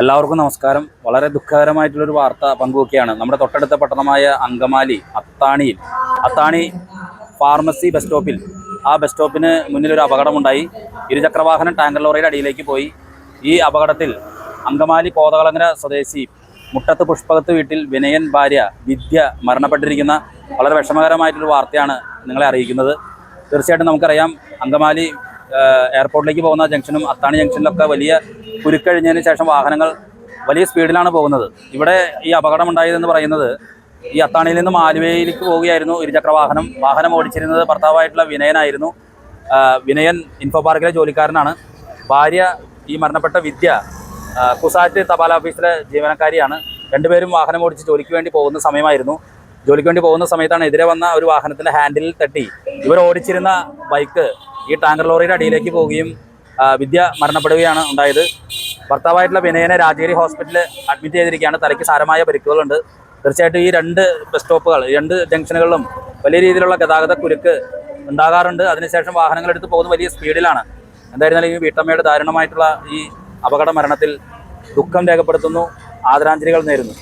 എല്ലാവർക്കും നമസ്കാരം. വളരെ ദുഃഖകരമായിട്ടുള്ളൊരു വാർത്ത പങ്കുവെക്കുകയാണ്. നമ്മുടെ തൊട്ടടുത്ത പട്ടണമായ അങ്കമാലി അത്താണിയിൽ. അത്താണി ഫാർമസി ബസ് സ്റ്റോപ്പിൽ ആ ബസ് സ്റ്റോപ്പിന് മുന്നിലൊരു അപകടമുണ്ടായി. ഇരുചക്രവാഹനം ടാങ്കർ ലോറിയുടെ അടിയിലേക്ക് പോയി. ഈ അപകടത്തിൽ അങ്കമാലി കോതകളങ്ങര സ്വദേശി മുട്ടത്ത് പുഷ്പകത്ത് വീട്ടിൽ വിനയൻ ഭാര്യ വിദ്യ മരണപ്പെട്ടിരിക്കുന്ന വളരെ വിഷമകരമായിട്ടൊരു വാർത്തയാണ് നിങ്ങളെ അറിയിക്കുന്നത്. തീർച്ചയായിട്ടും നമുക്കറിയാം അങ്കമാലി എയർപോർട്ടിലേക്ക് പോകുന്ന ജംഗ്ഷനും അത്താണി ജംഗ്ഷനിലൊക്കെ വലിയ കുരുക്കഴിഞ്ഞതിന് ശേഷം വാഹനങ്ങൾ വലിയ സ്പീഡിലാണ് പോകുന്നത്. ഇവിടെ ഈ അപകടം ഉണ്ടായതെന്ന് പറയുന്നത് ഈ അത്താണിയിൽ നിന്നും ആലുവയിലേക്ക് പോവുകയായിരുന്നു ഇരുചക്ര വാഹനം. വാഹനം ഓടിച്ചിരുന്നത് ഭർത്താവായിട്ടുള്ള വിനയനായിരുന്നു. വിനയൻ ഇൻഫോ പാർക്കിലെ ജോലിക്കാരനാണ്. ഭാര്യ ഈ മരണപ്പെട്ട വിദ്യ കുസാറ്റ് തപാൽ ഓഫീസിലെ ജീവനക്കാരിയാണ്. രണ്ടുപേരും വാഹനം ഓടിച്ച് ജോലിക്ക് വേണ്ടി പോകുന്ന സമയമായിരുന്നു. ജോലിക്ക് വേണ്ടി പോകുന്ന സമയത്താണ് എതിരെ വന്ന ഒരു വാഹനത്തിന്റെ ഹാൻഡിലിൽ തട്ടി. ഇവർ ഓടിച്ചിരുന്ന ബൈക്ക് ഈ ടാങ്കർ ലോറിയുടെ അടിയിലേക്ക് പോവുകയും വിദ്യ മരണപ്പെടുകയാണ് ഉണ്ടായത്. ഭർത്താവായിട്ടുള്ള വിനയനെ രാജഗിരി ഹോസ്പിറ്റലിൽ അഡ്മിറ്റ് ചെയ്തിരിക്കുകയാണ്. തലയ്ക്ക് സാരമായ പരിക്കുകളുണ്ട്. തീർച്ചയായിട്ടും ഈ രണ്ട് ബസ് സ്റ്റോപ്പുകൾ രണ്ട് ജംഗ്ഷനുകളിലും വലിയ രീതിയിലുള്ള ഗതാഗത കുരുക്ക് ഉണ്ടാകാറുണ്ട്. അതിനുശേഷം വാഹനങ്ങൾ എടുത്ത് പോകുന്ന വലിയ സ്പീഡിലാണ്. എന്തായിരുന്നാലും ഈ വീട്ടമ്മയുടെ ദാരുണമായിട്ടുള്ള ഈ അപകട മരണത്തിൽ ദുഃഖം രേഖപ്പെടുത്തുന്നു. ആദരാഞ്ജലികൾ നേരുന്നു.